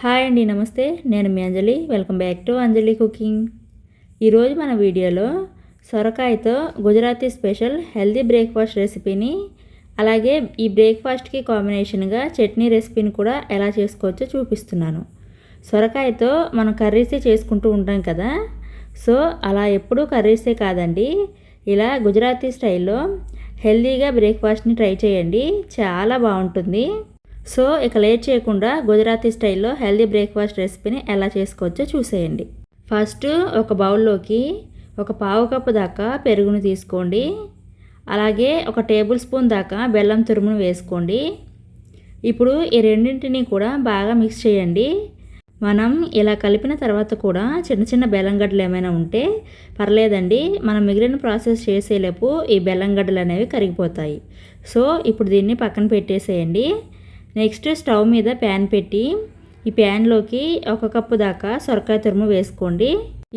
Hi అండి నమస్తే. నేను మీ Anjali. Welcome back to Anjali cooking. ఈరోజు మన వీడియోలో సొరకాయతో గుజరాతీ స్పెషల్ హెల్తీ బ్రేక్ఫాస్ట్ రెసిపీని అలాగే ఈ బ్రేక్ఫాస్ట్కి కాంబినేషన్గా చట్నీ రెసిపీని కూడా ఎలా చేసుకోవచ్చో చూపిస్తున్నాను. సొరకాయతో మనం కర్రీసే చేసుకుంటూ ఉంటాం కదా. సో అలా ఎప్పుడూ కర్రీసే కాదండి. ఇలా గుజరాతీ స్టైల్లో హెల్తీగా బ్రేక్ఫాస్ట్ని ట్రై చేయండి. చాలా బాగుంటుంది. సో ఇక లేట్ చేయకుండా గుజరాతీ స్టైల్లో హెల్దీ బ్రేక్ఫాస్ట్ రెసిపీని ఎలా చేసుకోవచ్చో చూసేయండి. ఫస్ట్ ఒక బౌల్లోకి ఒక పావు కప్పు దాకా పెరుగును తీసుకోండి. అలాగే ఒక టేబుల్ స్పూన్ దాకా బెల్లం తురుమును వేసుకోండి. ఇప్పుడు ఈ రెండింటిని కూడా బాగా మిక్స్ చేయండి. మనం ఇలా కలిపిన తర్వాత కూడా చిన్న చిన్న బెల్లం గడ్డలు ఏమైనా ఉంటే పర్లేదండి. మనం మిగిలిన ప్రాసెస్ చేసేలోపు ఈ బెల్లం గడ్డలు అనేవి కరిగిపోతాయి. సో ఇప్పుడు దీన్ని పక్కన పెట్టేసేయండి. నెక్స్ట్ స్టవ్ మీద ప్యాన్ పెట్టి ఈ ప్యాన్లోకి ఒక కప్పు దాకా సొరకాయ తురుము వేసుకోండి.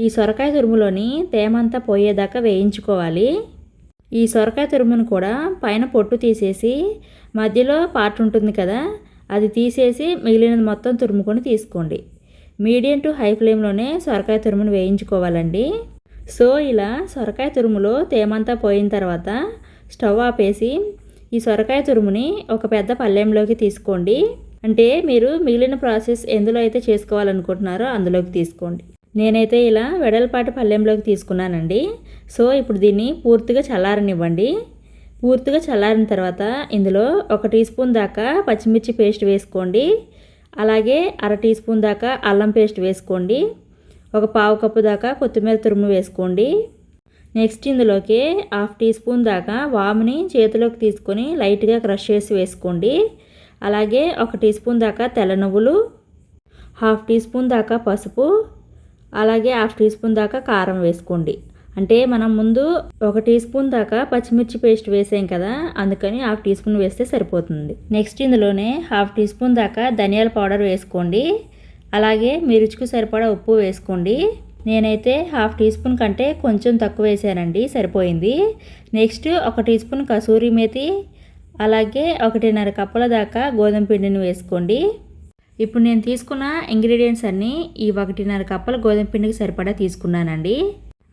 ఈ సొరకాయ తురుములోని తేమంతా పోయేదాకా వేయించుకోవాలి. ఈ సొరకాయ తురుమును కూడా పైన పొట్టు తీసేసి మధ్యలో పార్ట్ ఉంటుంది కదా అది తీసేసి మిగిలినది మొత్తం తురుముకొని తీసుకోండి. మీడియం టు హై ఫ్లేమ్లోనే సొరకాయ తురుమును వేయించుకోవాలండి. సో ఇలా సొరకాయ తురుములో తేమంతా పోయిన తర్వాత స్టవ్ ఆపేసి ఈ సొరకాయ తురుముని ఒక పెద్ద పళ్ళెంలోకి తీసుకోండి. అంటే మీరు మిగిలిన ప్రాసెస్ ఎందులో అయితే చేసుకోవాలనుకుంటున్నారో అందులోకి తీసుకోండి. నేనైతే ఇలా వెడల్పాటి పళ్ళెంలోకి తీసుకున్నానండి. సో ఇప్పుడు దీన్ని పూర్తిగా చల్లారనివ్వండి. పూర్తిగా చల్లారిన తర్వాత ఇందులో ఒక టీ స్పూన్ దాకా పచ్చిమిర్చి పేస్ట్ వేసుకోండి. అలాగే అర టీ స్పూన్ దాకా అల్లం పేస్ట్ వేసుకోండి. ఒక పావు కప్పు దాకా కొత్తిమీర తురుము వేసుకోండి. నెక్స్ట్ ఇందులోకి హాఫ్ టీ స్పూన్ దాకా వాముని చేతిలోకి తీసుకొని లైట్గా క్రష్ చేసి వేసుకోండి. అలాగే ఒక టీ స్పూన్ దాకా తెల్ల నువ్వులు హాఫ్ టీ స్పూన్ దాకా పసుపు అలాగే హాఫ్ టీ స్పూన్ దాకా కారం వేసుకోండి. అంటే మనం ముందు ఒక టీ స్పూన్ దాకా పచ్చిమిర్చి పేస్ట్ వేసాం కదా అందుకని హాఫ్ టీ స్పూన్ వేస్తే సరిపోతుంది. నెక్స్ట్ ఇందులోనే హాఫ్ టీ స్పూన్ దాకా ధనియాల పౌడర్ వేసుకోండి. అలాగే మీ రుచికి సరిపడా ఉప్పు వేసుకోండి. నేనైతే హాఫ్ టీ స్పూన్ కంటే కొంచెం తక్కువ వేసానండి సరిపోయింది. నెక్స్ట్ ఒక టీ స్పూన్ కసూరి మేతి అలాగే ఒకటిన్నర కప్పుల దాకా గోధుమ పిండిని వేసుకోండి. ఇప్పుడు నేను తీసుకున్న ఇంగ్రీడియంట్స్ అన్నీ ఈ ఒకటిన్నర కప్పుల గోధుమ పిండికి సరిపడా తీసుకున్నానండి.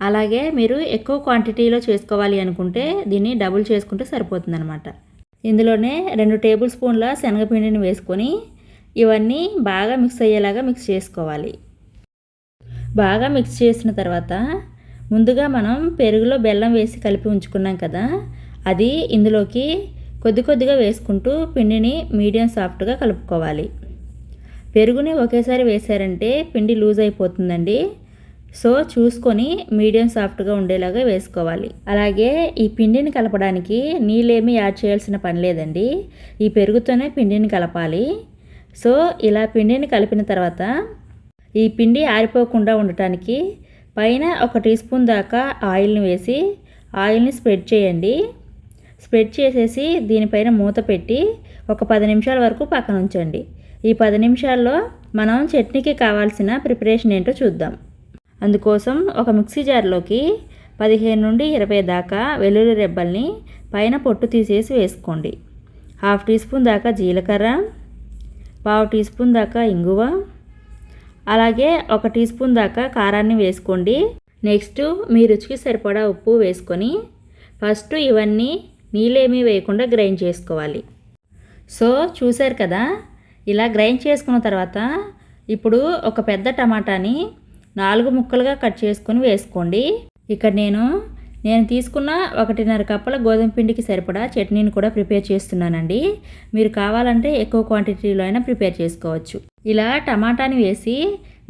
అలాగే మీరు ఎక్కువ క్వాంటిటీలో చేసుకోవాలి అనుకుంటే దీన్ని డబుల్ చేసుకుంటే సరిపోతుందనమాట ఇందులోనే రెండు టేబుల్ స్పూన్ల శనగపిండిని వేసుకొని ఇవన్నీ బాగా మిక్స్ అయ్యేలాగా మిక్స్ చేసుకోవాలి. బాగా మిక్స్ చేసిన తర్వాత ముందుగా మనం పెరుగులో బెల్లం వేసి కలిపి ఉంచుకున్నాం కదా అది ఇందులోకి కొద్ది కొద్దిగా వేసుకుంటూ పిండిని మీడియం సాఫ్ట్గా కలుపుకోవాలి. పెరుగుని ఒకేసారి వేసారంటే పిండి లూజ్ అయిపోతుందండి. సో చూసుకొని మీడియం సాఫ్ట్గా ఉండేలాగా వేసుకోవాలి. అలాగే ఈ పిండిని కలపడానికి నీళ్ళేమీ యాడ్ చేయాల్సిన పని లేదండి. ఈ పెరుగుతోనే పిండిని కలపాలి. సో ఇలా పిండిని కలిపిన తర్వాత ఈ పిండి ఆరిపోకుండా ఉండటానికి పైన ఒక టీ స్పూన్ దాకా ఆయిల్ని వేసి ఆయిల్ని స్ప్రెడ్ చేయండి. స్ప్రెడ్ చేసేసి దీనిపైన మూత పెట్టి ఒక పది నిమిషాల వరకు పక్కన ఉంచండి. ఈ పది నిమిషాల్లో మనం చట్నీకి కావాల్సిన ప్రిపరేషన్ ఏంటో చూద్దాం. అందుకోసం ఒక మిక్సీ జార్లోకి పదిహేను నుండి ఇరవై దాకా వెల్లుల్లి రెబ్బల్ని పైన పొట్టు తీసేసి వేసుకోండి. హాఫ్ టీ స్పూన్ దాకా జీలకర్ర పావు టీ స్పూన్ దాకా ఇంగువ అలాగే ఒక టీ స్పూన్ దాకా కారాన్ని వేసుకోండి. నెక్స్ట్ మీ రుచికి సరిపడా ఉప్పు వేసుకొని ఫస్ట్ ఇవన్నీ నీళ్ళేమీ వేయకుండా గ్రైండ్ చేసుకోవాలి. సో చూశారు కదా? ఇలా గ్రైండ్ చేసుకున్న తర్వాత ఇప్పుడు ఒక పెద్ద టమాటాని నాలుగు ముక్కలుగా కట్ చేసుకొని వేసుకోండి. ఇక్కడ నేను నేను తీసుకున్న ఒకటిన్నర కప్పుల గోధుమ పిండికి సరిపడా చట్నీని కూడా ప్రిపేర్ చేస్తున్నానండి. మీరు కావాలంటే ఎక్కువ క్వాంటిటీలో అయినా ప్రిపేర్ చేసుకోవచ్చు. ఇలా టమాటాని వేసి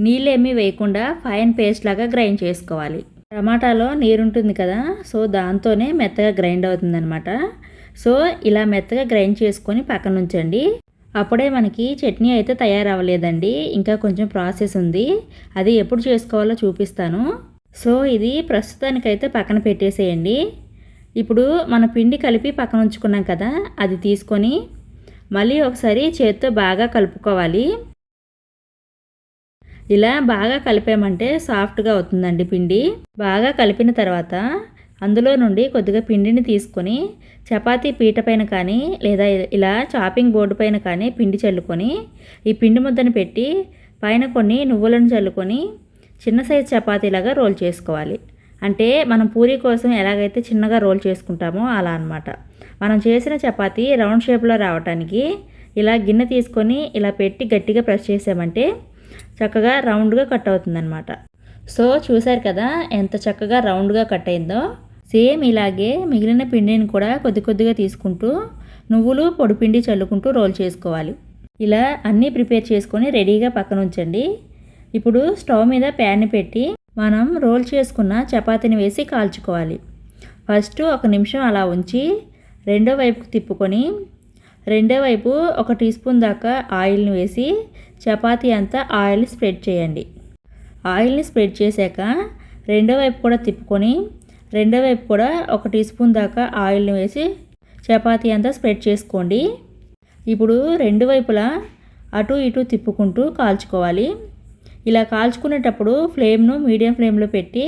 నీళ్ళేమీ వేయకుండా ఫైన్ పేస్ట్ లాగా గ్రైండ్ చేసుకోవాలి. టమాటాలో నీరుంటుంది కదా సో దాంతోనే మెత్తగా గ్రైండ్ అవుతుందనమాట సో ఇలా మెత్తగా గ్రైండ్ చేసుకొని పక్కన ఉంచండి. అప్పుడే మనకి చట్నీ అయితే తయారవ్వలేదండి. ఇంకా కొంచెం ప్రాసెస్ ఉంది. అది ఎప్పుడు చేసుకోవాలో చూపిస్తాను. సో ఇది ప్రస్తుతానికైతే పక్కన పెట్టేసేయండి. ఇప్పుడు మన పిండి కలిపి పక్కన ఉంచుకున్నాం కదా అది తీసుకొని మళ్ళీ ఒకసారి చేత్తో బాగా కలుపుకోవాలి. ఇలా బాగా కలిపామంటే సాఫ్ట్గా అవుతుందండి పిండి. బాగా కలిపిన తర్వాత అందులో నుండి కొద్దిగా పిండిని తీసుకొని చపాతీ పీట పైన కానీ లేదా ఇలా చాపింగ్ బోర్డు పైన కానీ పిండి చల్లుకొని ఈ పిండి ముద్దను పెట్టి పైన కొన్ని నువ్వులను చల్లుకొని చిన్న సైజు చపాతీలాగా రోల్ చేసుకోవాలి. అంటే మనం పూరి కోసం ఎలాగైతే చిన్నగా రోల్ చేసుకుంటామో అలా అనమాట మనం చేసిన చపాతీ రౌండ్ షేప్లో రావడానికి ఇలా గిన్నె తీసుకొని ఇలా పెట్టి గట్టిగా ప్రెస్ చేసామంటే చక్కగా రౌండ్గా కట్ అవుతుందన్నమాట. సో చూసారు కదా ఎంత చక్కగా రౌండ్గా కట్ అయిందో? సేమ్ ఇలాగే మిగిలిన పిండిని కూడా కొద్ది కొద్దిగా తీసుకుంటూ నువ్వులు పొడిపిండి చల్లుకుంటూ రోల్ చేసుకోవాలి. ఇలా అన్నీ ప్రిపేర్ చేసుకొని రెడీగా పక్కన ఉంచండి. ఇప్పుడు స్టవ్ మీద ప్యాన్ పెట్టి మనం రోల్ చేసుకున్న చపాతీని వేసి కాల్చుకోవాలి. ఫస్ట్ ఒక నిమిషం అలా ఉంచి రెండో వైపుకు తిప్పుకొని రెండో వైపు ఒక టీ స్పూన్ దాకా ఆయిల్ని వేసి చపాతీ అంతా ఆయిల్ స్ప్రెడ్ చేయండి. ఆయిల్ని స్ప్రెడ్ చేశాక రెండో వైపు కూడా తిప్పుకొని రెండో వైపు కూడా ఒక టీ స్పూన్ దాకా ఆయిల్ని వేసి చపాతీ అంతా స్ప్రెడ్ చేసుకోండి. ఇప్పుడు రెండు వైపులా అటు ఇటు తిప్పుకుంటూ కాల్చుకోవాలి. ఇలా కాల్చుకునేటప్పుడు ఫ్లేమ్ను మీడియం ఫ్లేమ్లో పెట్టి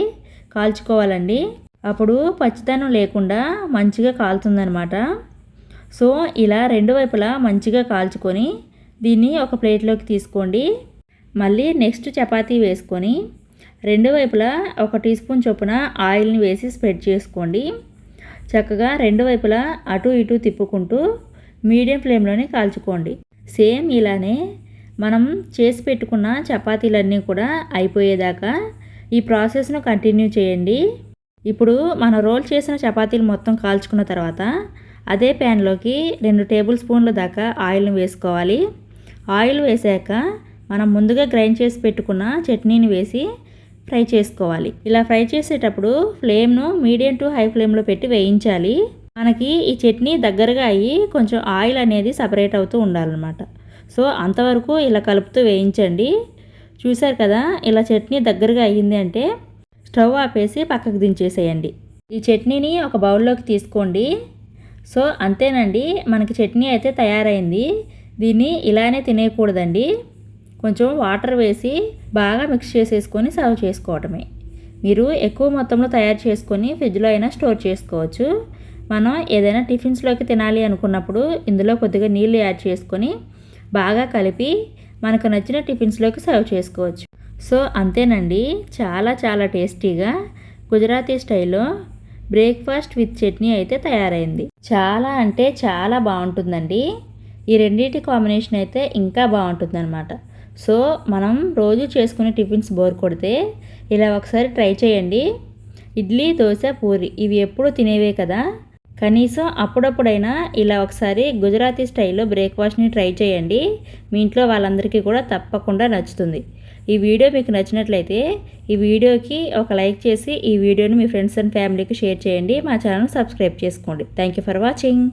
కాల్చుకోవాలండి. అప్పుడు పచ్చితనం లేకుండా మంచిగా కాలుతుందనమాట సో ఇలా రెండు వైపులా మంచిగా కాల్చుకొని దీన్ని ఒక ప్లేట్లోకి తీసుకోండి. మళ్ళీ నెక్స్ట్ చపాతీ వేసుకొని రెండు వైపులా ఒక టీ స్పూన్ చొప్పున ఆయిల్ని వేసి స్ప్రెడ్ చేసుకోండి. చక్కగా రెండు వైపులా అటు ఇటు తిప్పుకుంటూ మీడియం ఫ్లేమ్లోనే కాల్చుకోండి. సేమ్ ఇలానే మనం చేసి పెట్టుకున్న చపాతీలన్నీ కూడా అయిపోయేదాకా ఈ ప్రాసెస్ను కంటిన్యూ చేయండి. ఇప్పుడు మనం రోల్ చేసిన చపాతీలు మొత్తం కాల్చుకున్న తర్వాత అదే ప్యాన్లోకి రెండు టేబుల్ స్పూన్ల దాకా ఆయిల్ని వేసుకోవాలి. ఆయిల్ వేసాక మనం ముందుగా గ్రైండ్ చేసి పెట్టుకున్న చట్నీని వేసి ఫ్రై చేసుకోవాలి. ఇలా ఫ్రై చేసేటప్పుడు ఫ్లేమ్ను మీడియం టు హై ఫ్లేమ్లో పెట్టి వేయించాలి. మనకి ఈ చట్నీ దగ్గరగా అయ్యి కొంచెం ఆయిల్ అనేది సపరేట్ అవుతూ ఉండాలన్నమాట. సో అంతవరకు ఇలా కలుపుతూ వేయించండి. చూశారు కదా ఇలా చట్నీ దగ్గరగా అయ్యింది అంటే స్టవ్ ఆపేసి పక్కకు దించేసేయండి. ఈ చట్నీని ఒక బౌల్లోకి తీసుకోండి. సో అంతేనండి మనకి చట్నీ అయితే తయారైంది. దీన్ని ఇలానే తినేయకూడదండి. కొంచెం వాటర్ వేసి బాగా మిక్స్ చేసేసుకొని సర్వ్ చేసుకోవటమే. మీరు ఎక్కువ మొత్తంలో తయారు చేసుకొని ఫ్రిడ్జ్లో అయినా స్టోర్ చేసుకోవచ్చు. మనం ఏదైనా టిఫిన్స్లోకి తినాలి అనుకున్నప్పుడు ఇందులో కొద్దిగా నీళ్ళు యాడ్ చేసుకొని బాగా కలిపి మనకు నచ్చిన టిఫిన్స్లోకి సర్వ్ చేసుకోవచ్చు. సో అంతేనండి. చాలా చాలా టేస్టీగా గుజరాతీ స్టైల్లో బ్రేక్ఫాస్ట్ విత్ చట్నీ అయితే తయారైంది. చాలా అంటే చాలా బాగుంటుందండి. ఈ రెండింటి కాంబినేషన్ అయితే ఇంకా బాగుంటుందన్నమాట. సో మనం రోజు చేసుకునే టిఫిన్స్ బోర్ కొడితే ఇలా ఒకసారి ట్రై చేయండి. ఇడ్లీ దోశ పూరి ఇవి ఎప్పుడు తినేవే కదా. కనీసం అప్పుడప్పుడైనా ఇలా ఒకసారి గుజరాతీ స్టైల్లో బ్రేక్ఫాస్ట్ని ట్రై చేయండి. మీ ఇంట్లో వాళ్ళందరికీ కూడా తప్పకుండా నచ్చుతుంది. ఈ వీడియో మీకు నచ్చినట్లయితే ఈ వీడియోకి ఒక లైక్ చేసి ఈ వీడియోని మీ ఫ్రెండ్స్ అండ్ ఫ్యామిలీకి షేర్ చేయండి. మా ఛానల్ సబ్స్క్రైబ్ చేసుకోండి. Thank you for watching.